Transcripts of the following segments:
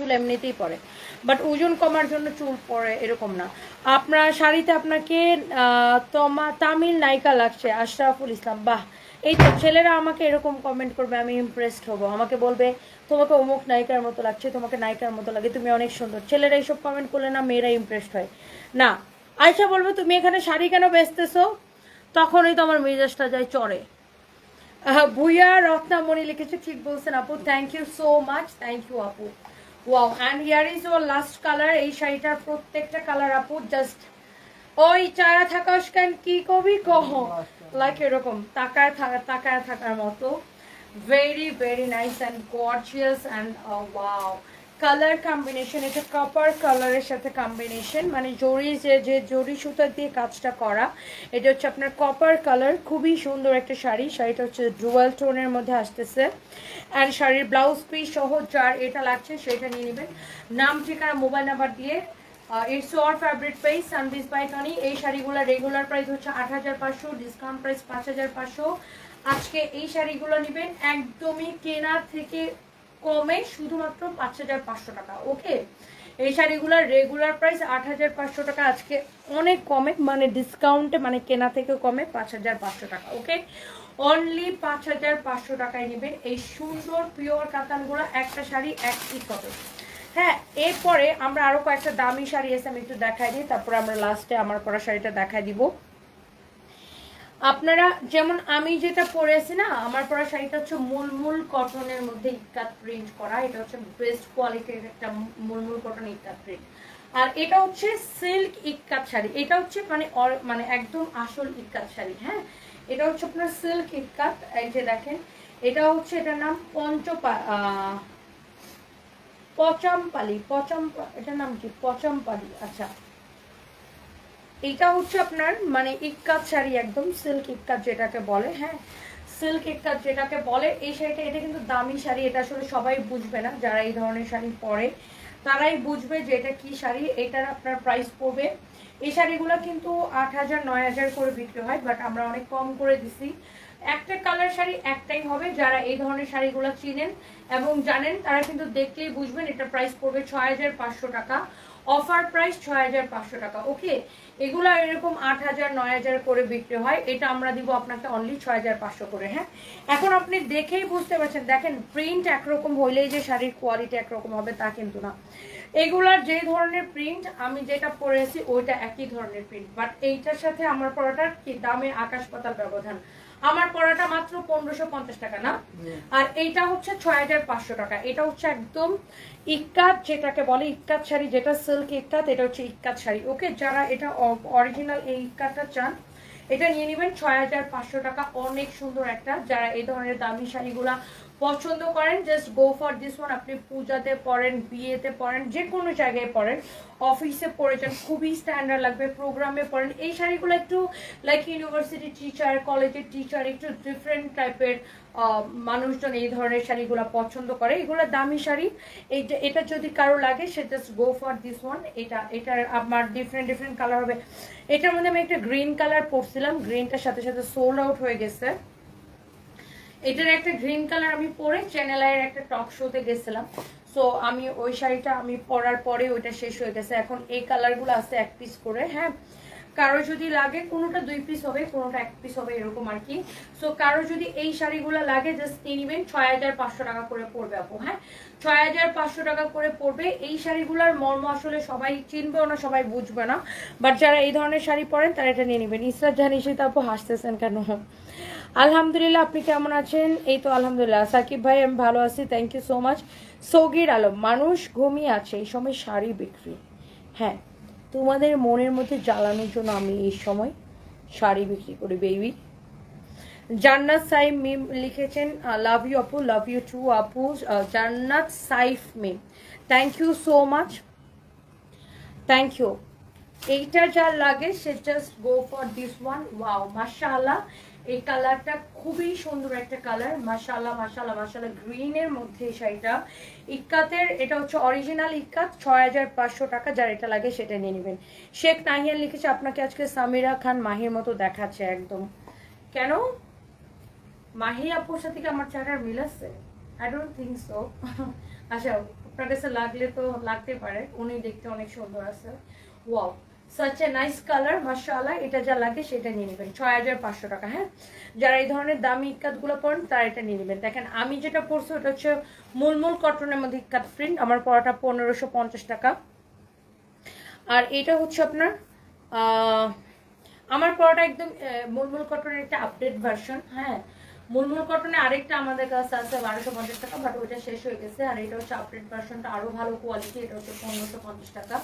চুল এমনিতেই পরে। বাট ওজন কমার জন্য চুল পরে এরকম না। আপনার শাড়িতে আপনাকে তমা, তামিল নায়িকা লাগছে, আশরাফুল ইসলাম। বাহ! এই তো ছেলেরা আমাকে এরকম কমেন্ট করবে, আমি ইমপ্রেসড হব। আমাকে বলবে, তোমাকে অমুক নায়িকার মতো লাগছে, তোমাকে নায়িকার মতো লাগে, তুমি অনেক সুন্দর। ছেলেরা এইসব কমেন্ট করলে না মেয়েরা ইমপ্রেসড হয়। না আয়সা বলবে, তুমি এখানে শাড়ি কেন বেচতেছো? তখনই তো আমার মেজাজটা যায় চড়ে। ভুইয়া রত্নামণি লিখেছে, ঠিক বলছেন আপু thank you so much thank you আপু। Wow and here is our last colour এই শাড়িটার প্রত্যেকটা কালার আপু জাস্ট ওই চারা থাকা কেন, কি কবি কহ? লাইক এরকম, তাকায় থাকা তাকায় থাকার মতো। Very very nice and gorgeous and wow colour combination এটা কপার কালারের সাথে কম্বিনেশন মানে জরি যে যে জরি সুতা দিয়ে কাজটা করা, এটা হচ্ছে আপনার কপার কালার খুবই সুন্দর একটা শাড়ি, শাড়িটা হচ্ছে ডুয়াল টোনের মধ্যে আসতেছে অ্যান্ড শাড়ির ব্লাউজ পিস সহ যার এটা লাগছে সেটা নিয়ে নেবেন। নাম, ঠিকানা মোবাইল নাম্বার দিয়ে ইটস ওয়ার ফেভারিট প্রাইস সানবিস বাই টনি এই শাড়িগুলো রেগুলার প্রাইস হচ্ছে আট হাজার পাঁচশো ডিসকাউন্ট প্রাইস পাঁচ হাজার পাঁচশো। আজকে এই শাড়িগুলো নেবেন, একদমই কেনার থেকে কমে শুধুমাত্র পাঁচ হাজার পাঁচশো টাকা, ওকে? এই শাড়িগুলোর রেগুলার প্রাইস আট হাজার পাঁচশো টাকা, আজকে অনেক কমে মানে ডিসকাউন্টে মানে কেনা থেকে কমে পাঁচ হাজার পাঁচশো টাকা, ওকে? অনলি পাঁচ হাজার পাঁচশো টাকায় নেবেন এই সুন্দর পিওর কাতানগুলো একটা শাড়ি এক পিস হবে হ্যাঁ এরপরে আমরা আরও কয়েকটা দামি শাড়ি এসে আমি একটু দেখাই দিই, তারপরে আমরা লাস্টে আমার পরা শাড়িটা দেখাই দিব। আপনারা যেমন আমি যেটা পরেছি না আমার পরা শাড়িটা হচ্ছে মুলমুল কটনের মধ্যে ইকাত প্রিন্ট করা। এটা হচ্ছে বেস্ট কোয়ালিটির একটা মুলমুল কটন ইকাত প্রিন্ট আর এটা হচ্ছে সিল্ক ইক্কাত শাড়ি। এটা হচ্ছে মানে মানে একদম আসল ইক্কাত শাড়ি হ্যাঁ? এটা হচ্ছে আপনার সিল্ক ইক্কাত এই যে দেখেন এটা হচ্ছে এটার নাম পঞ্চপা আহ, পচামপালি পচাম্পা এটার নাম কি? পচামপালি আচ্ছা। এটা হচ্ছে আপনার মানে ইক্কাত শাড়ি একদম সিল্ক ইক্কাত যেটাকে বলে হ্যাঁ? সিল্ক ইক্কাত যেটাকে বলে, এই শাড়িটা, এটা কিন্তু দামি শাড়ি, এটা আসলে সবাই বুঝবে না, যারা এই ধরনের শাড়ি পরে, তারাই বুঝবে যে এটা কি শাড়ি, এটার আপনার প্রাইস পড়বে। এই শাড়িগুলো কিন্তু আট হাজার, নয় হাজার করে বিক্রি হয় বাট আমরা অনেক কম করে দিছি। একটা কালার শাড়ি একটাই হবে, যারা এই ধরনের শাড়িগুলো চিনেন এবং জানেন, তারা কিন্তু দেখলেই বুঝবেন এটা প্রাইস পড়বে ছয় হাজার পাঁচশো টাকা। অফার প্রাইস ছয় টাকা ওকে এগুলো এরকম আট হাজার, নয় হাজার করে বিক্রি হয়। এটা আমরা দিব আপনাকে অনলি ছয় হাজার পাঁচশো করে হ্যাঁ? এখন আপনি দেখেই বুঝতে পারছেন, দেখেন প্রিন্ট একরকম হইলেই যে শাড়ির কোয়ালিটি একরকম হবে তা কিন্তু না। এগুলার যে ধরনের প্রিন্ট আমি যেটা পরেছি, ওইটা একই ধরনের প্রিন্ট বাট এইটার সাথে আমার পড়াটার কি? দামে আকাশ পাতাল ব্যবধান। আমার পড়াটা মাত্র পনেরোশো পঞ্চাশ টাকা না? আর এইটা হচ্ছে ছয় হাজার পাঁচশো টাকা। এটা হচ্ছে একদম ইক্কাত যেটাকে বলে ইক্কাত শাড়ি যেটা সিল্ক ইক্কাত এটা হচ্ছে ইক্কাত শাড়ি। ওকে যারা এটা অরিজিনাল এই ইকাতটা চান এটা নিয়ে নেবেন ছয় হাজার পাঁচশো টাকা। অনেক সুন্দর একটা যারা এই ধরনের দামি শাড়িগুলা পছন্দ করেন just go for this one আপনি পূজাতে পরেন বিয়েতে পরেন যে কোনো জায়গায় পরেন অফিসে পরে যান খুবই স্ট্যান্ডার্ড লাগবে প্রোগ্রামে পরেন এই শাড়িগুলো একটু লাইক ইউনিভার্সিটি টিচার কলেজের টিচার একটু ডিফারেন্ট টাইপের মানুষজন এই ধরনের শাড়িগুলো পছন্দ করে। এগুলো দামি শাড়ি, এইটা, এটা যদি কারও লাগে, সে just go for this one এটা এটার আমার ডিফারেন্ট ডিফারেন্ট কালার হবে। এটার মধ্যে আমি একটা গ্রিন কালার পরছিলাম গ্রিনটার সাথে সাথে সোল্ড আউট হয়ে গেছে। এটার একটা গ্রিন কালার আমি পরে চ্যানেলের একটা টক শোতে গেছিলাম। সো আমি ওই শাড়িটা আমি পরার পরে ওইটা শেষ হয়ে গেছে। এখন এই কালারগুলো আছে এক পিস করে হ্যাঁ? কারও যদি লাগে, কোনোটা দুই পিস হবে, কোনোটা এক পিস হবে, এরকম আর কি। সো কারও যদি এই শাড়িগুলো লাগে জাস্ট নিয়ে নেবেন। ছয় হাজার পাঁচশো টাকা করে পড়বে আপু হ্যাঁ? ছয় হাজার পাঁচশো টাকা করে পড়বে। এই শাড়িগুলোর মর্ম আসলে সবাই চিনবেও না, সবাই বুঝবে না। বাট যারা এই ধরনের শাড়ি পরেন, তারা এটা নিয়ে নেবেন। ইসরাত জানি সেটা আপু, হাসতেছেন কেন? আলহামদুলিল্লাহ, আপনি কেমন আছেন? এই তো আলহামদুলিল্লাহ, সাকিব ভাই, আমি ভালো আছি thank you so much Saghir Alam, মানুষ ঘুমিয়ে আছে, এই সময় শাড়ি বিক্রি। হ্যাঁ তোমাদের মনের মধ্যে জ্বালানোর জন্য আমি এই সময় শাড়ি বিক্রি করি বেবি জান্নাত সাইফ মিম লিখেছেন লাভ ইউ আপু লাভ ইউ টু আপু। Jannat Saif Mim thank you so much thank you এইটা যা লাগে, সে just go for this one wow মাশাআল্লাহ। এই কালারটা খুবই সুন্দর একটা কালার। মাশাআল্লাহ মাশাআল্লাহ মাশাআল্লাহ। গ্রিনের মধ্যে শাড়িটা। ইক্কাতের, এটা হচ্ছে অরিজিনাল ইক্কাত, ছয় হাজার পাঁচশো টাকা, যার এটা লাগে সেটা নিয়ে নেবেন। শেখ নাহিয়ান লিখেছে, আপনাকে আজকে সামিরা খান মাহির মতো দেখাচ্ছে একদম। কেন? মাহি আপুর সাথে কি আমার চেহারার মিল আছে? আই ডোন্ট থিঙ্ক সো আচ্ছা আপনার কাছে লাগলে তো লাগতে পারে। উনি দেখতে অনেক সুন্দর আছে। Wow such a nice colour মাশাআল্লাহ এটা যা লাগে সেটা নিয়ে নেবেন। ছয় হাজার পাঁচশো টাকা হ্যাঁ? যারা এই ধরনের দামি ইক্কাতগুলো পরেন, তারা এটা নিয়ে নেবেন। দেখেন, আমি যেটা পরছি ওটা হচ্ছে মূলমূল কটনের মধ্যে ইক্কাত প্রিন্ট আমার পরাটা পনেরোশো পঞ্চাশ টাকা। আর এটা হচ্ছে আপনার আমার পরাটা একদম মূলমূল কটনের একটা আপডেট ভার্সন হ্যাঁ? মূলমূল কটনে আরেকটা আমাদের কাছে আছে বারোশো পঞ্চাশ টাকা বাট ওইটা শেষ হয়ে গেছে। আর এটা হচ্ছে আপডেট ভার্সনটা আরও ভালো কোয়ালিটি এটা হচ্ছে পনেরোশো পঞ্চাশ টাকা।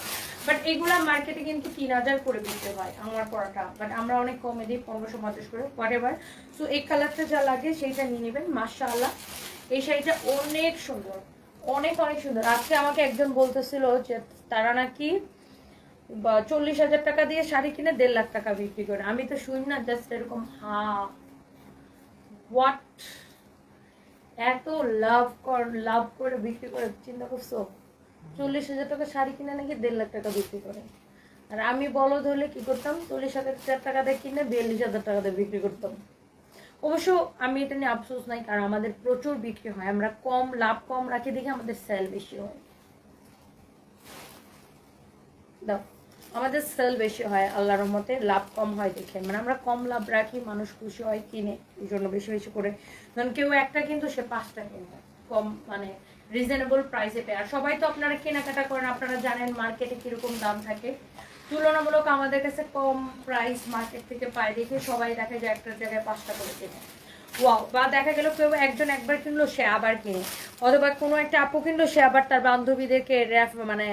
বাট এগুলা মার্কেটে কিন্তু তিন হাজার করে বিক্রি হয় আমার পরাটা। বাট আমরা অনেক কমে দিই পনেরোশো পঞ্চাশ করে হোয়াট এভার সো এই কালারটা যা লাগে সেইটা নিয়ে নেবেন, মাশাআল্লাহ। এই শাড়িটা অনেক সুন্দর, অনেক অনেক সুন্দর। আজকে আমাকে একজন বলতেছিল যে তারা নাকি চল্লিশ হাজার টাকা দিয়ে শাড়ি কিনে দেড় লাখ টাকা বিক্রি করে। আমি তো শুনি না জাস্ট এরকম, হা হোয়াট এত লাভ কর লাভ করে বিক্রি করে, চিন্তা করছ? চল্লিশ হাজার টাকা শাড়ি কিনে নাকি দেড় লাখ টাকা বিক্রি করে। আর আমি বলদ হলে কি করতাম? চল্লিশ হাজার টাকা দিয়ে কিনে বিয়াল্লিশ হাজার টাকা দিয়ে বিক্রি করতাম। অবশ্য আমি এটা নিয়ে আফসোস নাই, কারণ আমাদের প্রচুর বিক্রি হয়। আমরা কম লাভ কম রাখি দেখে আমাদের সেল বেশি হয়। দাও। আমাদের সেল বেশি হয়, আল্লাহর রহমতে লাভ কম হয় দেখে। মানে আমরা কম লাভ রাখি, মানুষ খুশি হয়, কিনে, এই জন্য বেশি বেশি করে। ধরুন কেউ একটা কিন্তু সে পাঁচটা কিনবে। কম মানে রিজনেবল প্রাইসে পেয়ে। আর সবাই তো আপনারা কেনাকাটা করেন, আপনারা জানেন মার্কেটে কীরকম দাম থাকে। তুলনামূলক আমাদের কাছে কম প্রাইস মার্কেট থেকে পায় দেখে সবাই দেখে যে একটা জায়গায় পাঁচটা করে কিনে। ওয়াও, বা দেখা গেল কেউ একজন একবার কিনলো, সে আবার কিনে। অথবা কোনো একটা আপু কিনলো, সে আবার তার বান্ধবীদেরকে রেফ মানে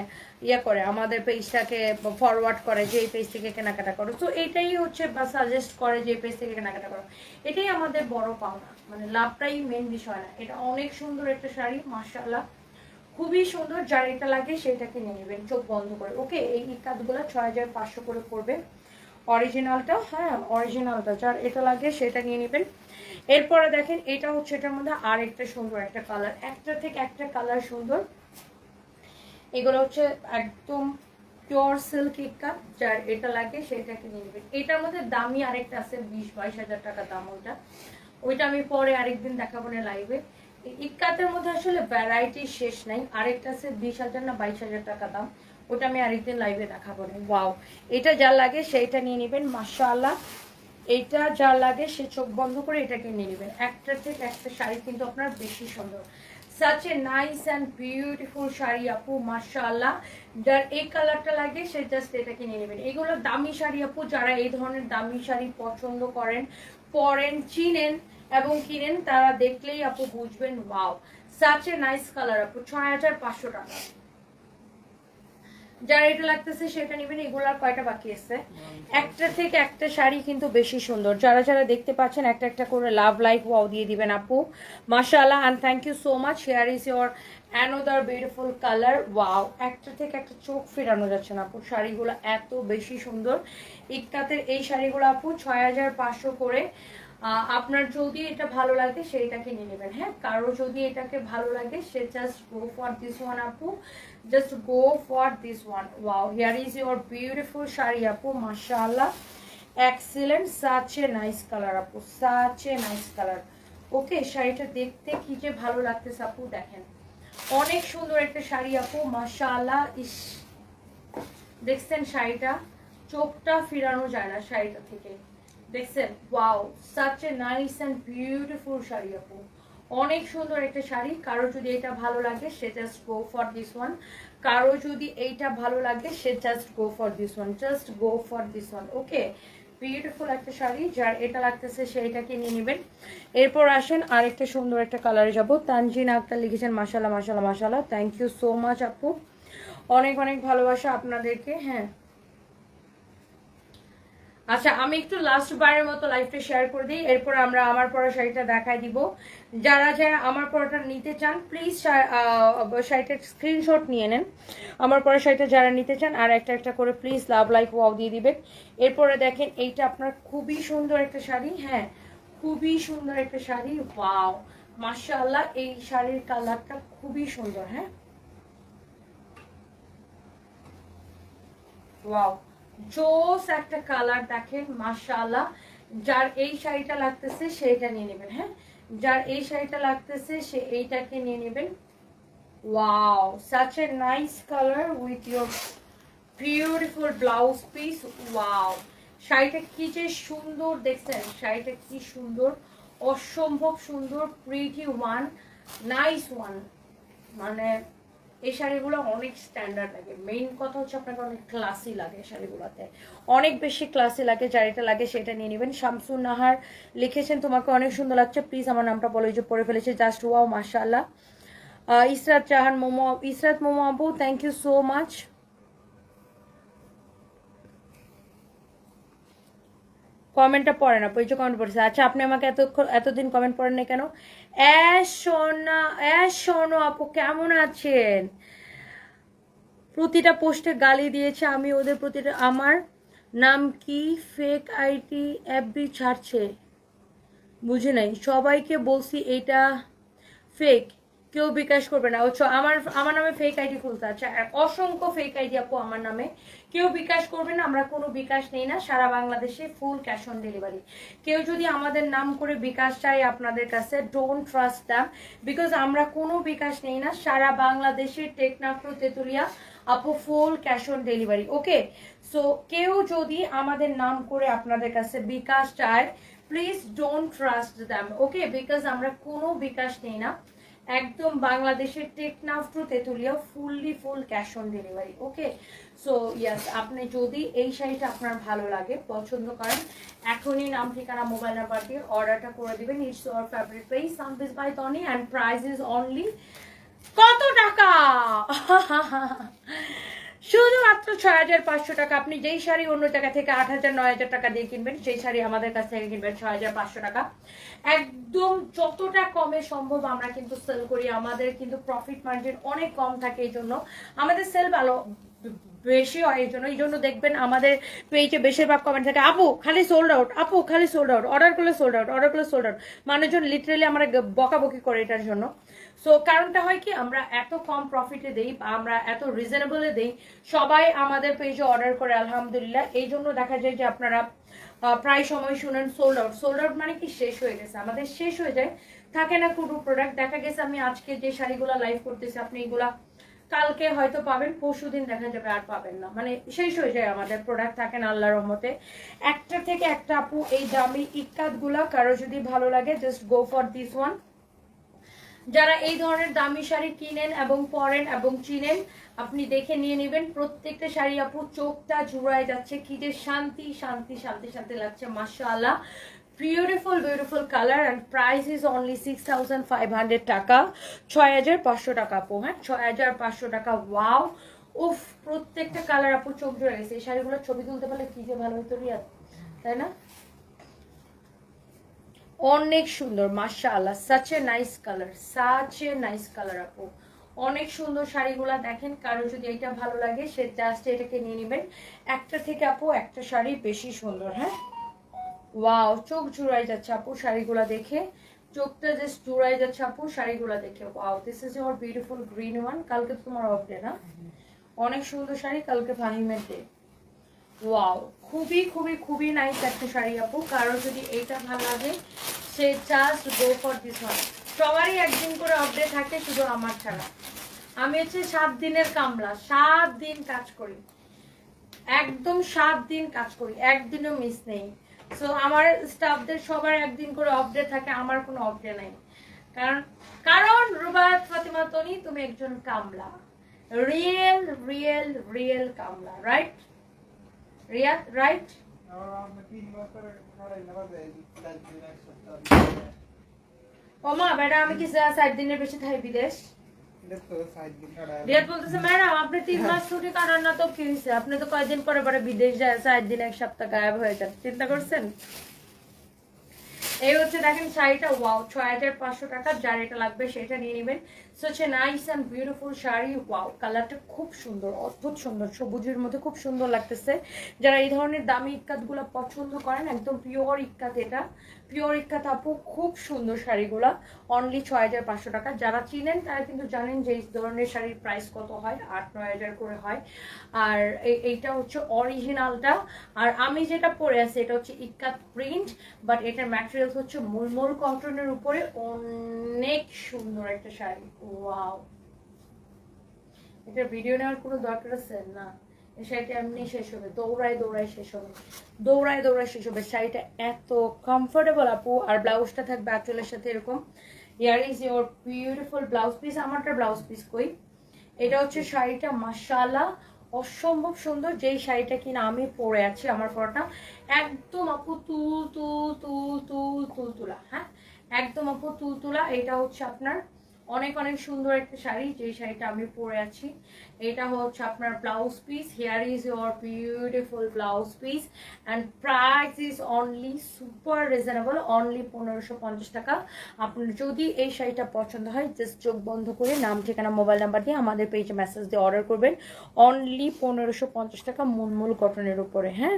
ইয়ে করে, আমাদের পেজটাকে ফরওয়ার্ড করে যে এই পেজ থেকে কেনাকাটা করো। তো এটাই হচ্ছে বা সাজেস্ট করে যে পেজ থেকে কেনাকাটা করো। এটাই আমাদের বড় পাওনা মানে লাভটাই মেন বিষয় না। এটা অনেক সুন্দর একটা শাড়ি মার্শাল্লাহ খুবই সুন্দর, যার এটা লাগে সেটাকে নিয়ে নেবেন, চোখ বন্ধ করে। ওকে এই কাজগুলো ছয় হাজার পাঁচশো করে পড়বে। অরিজিনালটা হ্যাঁ অরিজিনালটা যার এটা লাগে সেটা নিয়ে নেবেন। এরপরে দেখেন, এটা হচ্ছে এটার মধ্যে আর একটা সুন্দর একটা কালার একটা থেকে একটা কালার সুন্দর। এগুলো হচ্ছে একদম পিওর সিল্ক ইক্কা যার এটা লাগে সেটাকে নিয়ে নেবেন। এটার মধ্যে দামি আরেকটা আছে, বিশ বাইশ হাজার টাকা দাম ওইটা। ওইটা আমি পরে আরেকদিন দেখাবো না লাইভে ইক্কাতের মধ্যে আসলে ভ্যারাইটি শেষ নাই। আরেকটা আছে বিশ হাজার না বাইশ হাজার টাকা দাম। ওটা আমি আরেকদিন লাইভে দেখাবো। ওয়াও এটা যা লাগে সেইটা নিয়ে নেবেন মাশাআল্লাহ। এটা যা লাগে সে চোখ বন্ধ করে এটাকে নিয়ে নেবেন। একটা থেকে একটা শাড়ি কিন্তু আপনার বেশি সুন্দর। Such a nice and beautiful sari আপু মাশাআল্লাহ। যার এই কালারটা লাগে সে জাস্ট এটাকে নিয়ে নেবেন। এগুলো দামি শাড়ি আপু যারা এই ধরনের দামি শাড়ি পছন্দ করেন পরেন চিনেন এবং কিনেন তারা দেখলেই আপু বুঝবেন wow such a nice colour আপু ছয় হাজার পাঁচশো টাকা। যার এটা লাগতেছে, সেটা বাকি আছে? একটা থেকে একটা শাড়ি কিন্তু বেশি সুন্দর। যারা যারা দেখতে পাচ্ছেন, একটা একটা লাভ ওয়াও দিয়ে দিবেন আপু। Thank you so much beautiful colour wow একটা থেকে একটা চোখ ফেরানো যাচ্ছে না আপু। শাড়িগুলো এত বেশি সুন্দর। এই শাড়িগুলো আপু, ছয় হাজার পাঁচশো করে আপনার যদি এটা ভালো লাগে সেইটাকে নিয়ে নেবেন। হ্যাঁ কারও যদি এটাকে ভালো লাগে, সে just go for this one আপু। Just go for this one wow here is your beautiful sari, আপু, মাশাআল্লাহ। Excellent such a nice colour আপু such a nice colour okay শাড়িটা দেখতে কি যে ভালো লাগতেছে, আপু, দেখেন। অনেক সুন্দর একটা শাড়ি, আপু, মাশাআল্লাহ। ইস, দেখছেন শাড়িটা? চোখটা ফিরানো যায় না শাড়িটা থেকে। দেখছেন? Wow such a nice and beautiful sari আপু। অনেক সুন্দর একটা শাড়ি। কারও যদি এটা ভালো লাগে, সে just go for this one কারও যদি এইটা ভালো লাগে, সে just go for this one just go for this one okay beautiful একটা শাড়ি। যার এটা লাগতেছে সেইটাকে নিয়ে নেবেন। এরপর আসেন, আরেকটা সুন্দর একটা কালারে যাব। তানজিন আক্তার লিখেছেন মাসালা মাসালা মাসালা থ্যাংক ইউ সো মাচ আপু। অনেক অনেক ভালোবাসা আপনাদেরকে হ্যাঁ। আচ্ছা আমি একটু লাস্ট বারের মতো লাইফটা শেয়ার করে দিই। এরপর আমরা আমার পরা শাড়িটা দেখাই দিব। যারা যারা আমার পরাটা নিতে চান প্লিজ শাড়িটার স্ক্রিনশট নিয়ে নেন। আমার পরা শাড়িটা যারা নিতে চান, আর একটা একটা করে প্লিজ লাভ লাইক ওয়াও দিয়ে দিবেন। এরপরে দেখেন, এইটা আপনার খুবই সুন্দর একটা শাড়ি। হ্যাঁ খুবই সুন্দর একটা শাড়ি। ওয়াও মাশাআল্লাহ, এই শাড়ির কালারটা খুবই সুন্দর হ্যাঁ? ওয়াও জোস একটা কালার দেখেন মাশাআল্লাহ। যার এই শাড়িটা লাগতেছে, সেইটা নিয়ে নেবেন হ্যাঁ? যার এই শাড়িটা লাগতেছে, সে এইটাকে নিয়ে নেবেন। Wow such a nice colour with your beautiful blouse piece wow. শাড়িটা কি যে সুন্দর, দেখছেন? শাড়িটা কি সুন্দর, অসম্ভব সুন্দর প্রিটি ওয়ান নাইস ওয়ান মানে এই শাড়িগুলো অনেক স্ট্যান্ডার্ড লাগে। মেইন কথা হচ্ছে আপনাকে অনেক ক্লাসি লাগে শাড়িগুলোতে। অনেক বেশি ক্লাসি লাগে যারিটা লাগে সেটা নিয়ে নেবেন। শামসুন নাহার লিখেছেন তোমাকে অনেক সুন্দর লাগছে। প্লিজ আমার নামটা বলো যে পড়ে ফেলেছে জাস্ট ওয়াও মাশাআল্লাহ। আহ, Israt Chahan Momo Israt Momo Abu thank you so much কমেন্টটা পড়ে না, পরিচয় কমেন্ট পড়েছে। আচ্ছা আপনি আমাকে এত এতদিন কমেন্ট পড়েন না কেন? সোনা সোনো আপু, কেমন আছেন? প্রতিটা পোস্টে গালি দিয়েছে, আমি ওদের প্রতিটা, আমার নাম কি? ফেক আইটি এফবি ছাড়ছে। বুঝে নাই, সবাইকে বলছি এটা ফেক কেউ বিকাশ করবে না। হচ্ছে আমার আমার নামে ফেক আইডি খুলতে আচ্ছা অসংখ্য ফেক আইডি আপু আমার নামে। কেউ বিকাশ করবে না, আমরা কোনো বিকাশ নেই না, সারা বাংলাদেশে ফুল ক্যাশ অন ডেলিভারি কেউ যদি আমাদের নাম করে বিকাশ চাই আপনাদের কাছে ডোন্ট ট্রাস্ট দ্যাম বিকজ আমরা কোনো বিকাশ নেই না, সারা বাংলাদেশে টেকনাফ্রো তেতুলিয়া, আপু full cash on delivery okay so কেউ যদি আমাদের নাম করে আপনাদের কাছে বিকাশ চায় please don't trust them okay because আমরা কোনো বিকাশ নেই না। একদম বাংলাদেশের Teknaf to Tetulia, fully full cash on delivery okay so yes আপনি যদি এই শাড়িটা আপনার ভালো লাগে, পছন্দ করেন, এখনই নাম, ঠিকানা মোবাইল নাম্বার দিয়ে অর্ডারটা করে দেবেন। It's our favourite price সামদিস by Toni and price is only কত টাকা? শুধুমাত্র ছয় হাজার পাঁচশো টাকা। আপনি যেই শাড়ি অন্য জায়গা থেকে আট হাজার, নয় হাজার টাকা দিয়ে কিনবেন, সেই শাড়ি আমাদের কাছ থেকে কিনবেন, ছয় হাজার পাঁচশো টাকা। একদম যতটা কমে সম্ভব আমরা কিন্তু সেল করি। আমাদের কিন্তু প্রফিট মার্জিন অনেক কম থাকে এই জন্য। আমাদের সেল ভালো, বেশি হয় এই জন্য। এই জন্য দেখবেন আমাদের পেজে বেশিরভাগ কমেন্ট থাকে, আপু, খালি সোল্ড আউট আপু, খালি সোল্ড আউট অর্ডার করলে সোল্ড আউট অর্ডার করলে সোল্ড আউট মানুষজন লিটারেলি আমরা বকাবকি করে এটার জন্য। সো কারণটা হয় কি, আমরা এত কম প্রফিটে দেই বা আমরা এত রিজনেবলে দেই, সবাই আমাদের পেজে অর্ডার করে, আলহামদুলিল্লাহ। এই জন্য দেখা যায় যে আপনারা প্রায় সময় শুনেন সোল্ড আউট সোল্ড আউট মানে কি, শেষ হয়ে গেছে। আমাদের শেষ হয়ে যায়। থাকে না কোনো প্রোডাক্ট দেখা গেছে আমি আজকে যে শাড়িগুলো লাইভ করতেছি, আপনি এগুলা কালকে হয়তো পাবেন পরশু দিন দেখা যাবে আর পাবেন না। মানে শেষ হয়ে যায় আমাদের প্রোডাক্ট থাকে না আল্লাহর রহমতে। একটা থেকে একটা আপু, এই দামি ইক্কাতগুলা কারও যদি ভালো লাগে just go for this one যারা এই ধরনের দামি শাড়ি কিনেন এবং পরেন এবং চিনেন, আপনি দেখে নিয়ে নেবেন প্রত্যেকটা শাড়ি আপু, চোখটা জুড়ায় যাচ্ছে। কি যে শান্তি শান্তি শান্তি শান্তি লাগছে, মাশাআল্লাহ। Beautiful beautiful colour and price is only six thousand five hundred টাকা। ছয় হাজার পাঁচশো টাকা আপু হ্যাঁ? ছয় হাজার পাঁচশো টাকা ওয়াও উফ, প্রত্যেকটা কালার আপু চোখ জুড়ে গেছে। এই শাড়িগুলোর ছবি তুলতে পারলে কি যে ভালো হতো তাই না? অনেক সুন্দর, মাশাআল্লাহ such a nice colour such a nice colour আপু। অনেক সুন্দর শাড়িগুলো দেখেন, কারও যদি এটা ভালো লাগে, সে জাস্ট এটাকে নিয়ে নেবেন। একটা থেকে আপু, একটা শাড়ি বেশি সুন্দর হ্যাঁ? ওয়াও চোখ জুড়াই যাচ্ছে আপু শাড়িগুলা দেখে। চোখটা জাস্ট জুড়াই যাচ্ছে আপু শাড়িগুলা দেখে। Wow this is your beautiful green one কালকে তোমার অফ ডে না। অনেক সুন্দর শাড়ি, কালকে ফাহিমের ডে ওয়াও খুবই খুবই খুবই নাইস একটা শাড়ি আপু। কারও যদি এটা ভালো লাগে, সে just go for this one সবারই একদিন করে আপডেট থাকে শুধু আমার ছাড়া। আমি হচ্ছে সাত দিনের কামলা, সাত দিন কাজ করি। একদম সাত দিন কাজ করি, একদিনও মিস নেই। সো আমার স্টাফদের সবার একদিন করে আপডেট থাকে, আমার কোনো আপডেট নাই। কারণ কারণ, রুবায়ত, ফাতিমা, তনি, তুমি একজন কামলা। রিয়েল রিয়েল রিয়েল কামলা রাইট রিয়াদ রাইট ওমা, ম্যাডাম, আমি কি সাত দিনের বেশি থাই বিদেশ? বলতেছে, ম্যাডাম, আপনি তিন মাস ছুটি না তো আপনি তো পরে পরে বিদেশ যায় এক সপ্তাহ হয়ে চিন্তা করছেন? এই হচ্ছে দেখেন হাজার পাঁচশো টাকা, যার এটা লাগবে সেটা নিয়ে নেবেন। সো হচ্ছে nice and beautiful sari wow কালারটা খুব সুন্দর, অদ্ভুত সুন্দর, সবুজের মধ্যে খুব সুন্দর লাগতেছে। যারা এই ধরনের দামি ইক্কাতগুলো পছন্দ করেন, একদম পিওর ইক্কাত এটা। পিওর ইক্কাত আপু, খুব সুন্দর শাড়িগুলা অনলি ছয় হাজার পাঁচশো টাকা। যারা চিনেন, তারা কিন্তু জানেন যে এই ধরনের শাড়ির প্রাইস কত হয়, আট, নয় হাজার করে হয়। আর এই- এইটা হচ্ছে অরিজিনালটা আর আমি যেটা পরে আছি, এটা হচ্ছে ইক্কাত প্রিন্ট বাট এটার ম্যাটেরিয়ালস হচ্ছে মুলমুল কটনের উপরে। অনেক সুন্দর একটা শাড়ি এটা ভিডিও নেওয়ার কোনো দরকার আছে? না। এই শাড়িটা এমনি শেষ হবে। দৌড়ায় দৌড়ায় শেষ হবে। দৌড়ায় দৌড়ায় শেষ হবে। শাড়িটা এত কমফোর্টেবল আপু। আর ব্লাউজটা থাকবে আঁচলের সাথে এরকম। Here is your beautiful blouse piece আমারটা ব্লাউজ পিস কই? এটা হচ্ছে শাড়িটা মাসালা অসম্ভব সুন্দর। যেই শাড়িটা কিনা আমি পরে আছি, আমার পরটা। একদম আপু তুল তুল তুল তুল তুল, তুলা। হ্যাঁ? একদম আপু তুল, তুলা। এটা হচ্ছে আপনার অনেক অনেক সুন্দর একটা শাড়ি যেই শাড়িটা আমি পরে আছি। এটা হচ্ছে আপনার blouse piece here is your beautiful blouse piece and price is only super reasonable only পনেরোশো পঞ্চাশ টাকা। আপনার যদি এই শাড়িটা পছন্দ হয় জাস্ট চোখ বন্ধ করে নাম, ঠিকানা মোবাইল নাম্বার দিয়ে আমাদের পেজে মেসেজ দিয়ে অর্ডার করবেন। অনলি পনেরোশো পঞ্চাশ টাকা মুলমুল কটনের উপরে হ্যাঁ?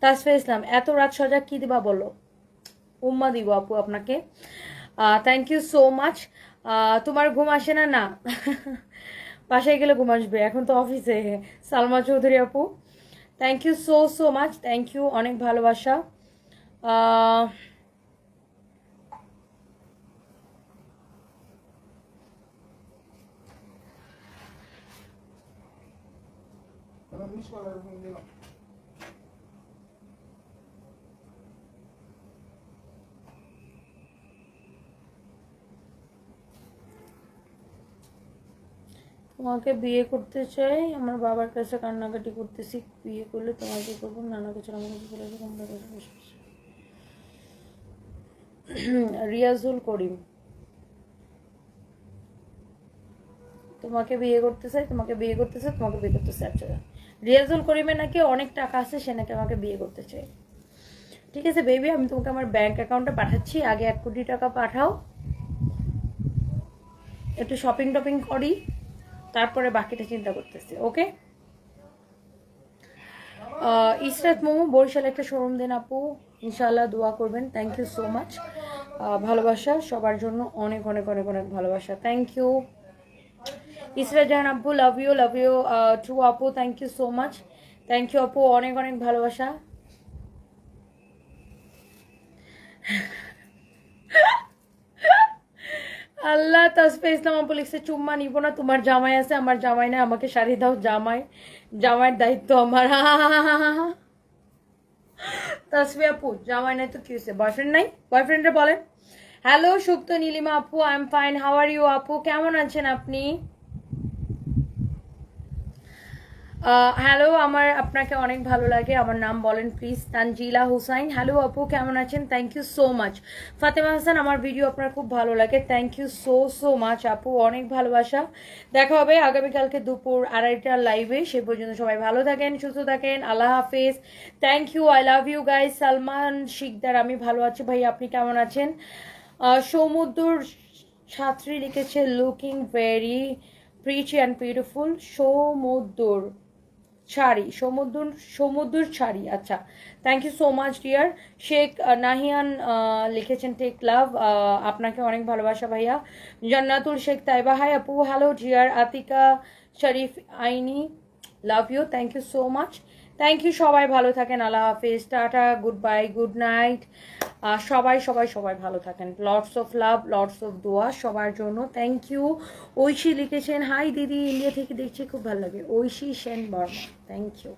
তাসফা ইসলাম, এত রাত সজাগ কী দিবা বলো? উম্মা দিব আপু আপনাকে। থ্যাংক ইউ সো মাচ তোমার ঘুম আসে না? না। বাসায় গেলে ঘুম আসবে, এখন তো অফিসে সালমা চৌধুরী আপু thank you so so much thank you অনেক ভালোবাসা। মিস করার তোমাকে বিয়ে করতে চাই, আমার বাবার কাছে কান্নাকাটি করতেছি, বিয়ে করলে তোমাকে করব, নানা কিছু আমার কাছে বসে। রিয়াজুল করিম, তোমাকে বিয়ে করতে চাই, তোমাকে বিয়ে করতে চাই, তোমাকে বিয়ে করতে চাই আচ্ছা। রিয়াজুল করিমের নাকি অনেক টাকা আছে, সে নাকি আমাকে বিয়ে করতে চাই ঠিক আছে বেবি আমি তোমাকে আমার ব্যাংক অ্যাকাউন্টে পাঠাচ্ছি, আগে এক কোটি টাকা পাঠাও। একটু শপিং টপিং করি। তারপরে বাকিটা চিন্তা করতেছে, ওকে? ইসরাত মোমো, বরিশালে একটা শোরুম দেন আপু। ইনশাল্লাহ দোয়া করবেন। থ্যাংক ইউ সো মাচ ভালোবাসা সবার জন্য অনেক অনেক অনেক অনেক ভালোবাসা। থ্যাংক ইউ ইসরাত জাহান আপু love you love you too আপু thank you so much thank you আপু, অনেক অনেক ভালোবাসা। আল্লাহ তাসফে ইসলাম আপু লিখছে, চুম্মা নিব না, তোমার জামাই আছে, আমার জামাই না আমাকে শাড়ি দাও, জামাই, জামাইয়ের দায়িত্ব আমার। তাসফি আপু, জামাই নাই তো কি হয়েছে? বয়ফ্রেন্ড নাই? বয়ফ্রেন্ডে বলেন। হ্যালো সুপ্ত নীলিমা আপু I am fine how are you আপু? কেমন আছেন আপনি? হ্যালো আমার আপনাকে অনেক ভালো লাগে। আমার নাম বলেন প্লিজ তানজিলা হুসাইন। হ্যালো আপু কেমন আছেন? Thank you so much Fatema Hasan আমার ভিডিও আপনার খুব ভালো লাগে। Thank you so so much আপু অনেক ভালোবাসা। দেখা হবে আগামীকালকে দুপুর আড়াইটার লাইভে সে পর্যন্ত সবাই ভালো থাকেন সুস্থ থাকেন। আল্লাহ হাফেজ। Thank you I love you guys Salman Sikder আমি ভালো আছি। ভাই আপনি কেমন আছেন? আহ, সৌমুদ্দুর ছাত্রী লিখেছে looking very pretty and beautiful সৌমুদ্দুর। ছাড়ি সমুদ্র সমুদ্র শাড়ি আচ্ছা। Thank you so much dear Sheikh Nahiyan লিখেছেন টেক লাভ আপনাকে অনেক ভালোবাসা, ভাইয়া। জান্নাতুল শেখ, তাইবা হাই আপু হ্যালো ডিয়ার আতিকা শরীফ, আইনি love you thank you so much thank you সবাই ভালো থাকেন, আল্লাহ হাফিজ, tata good bye good night সবাই সবাই সবাই ভালো থাকেন। Lots of love lots of দোয়া সবার জন্য। থ্যাংক ইউ ঐশী লিখেছেন হাই দিদি ইন্ডিয়া থেকে দেখছি, খুব ভালো লাগে। Oishi Sen Barma thank you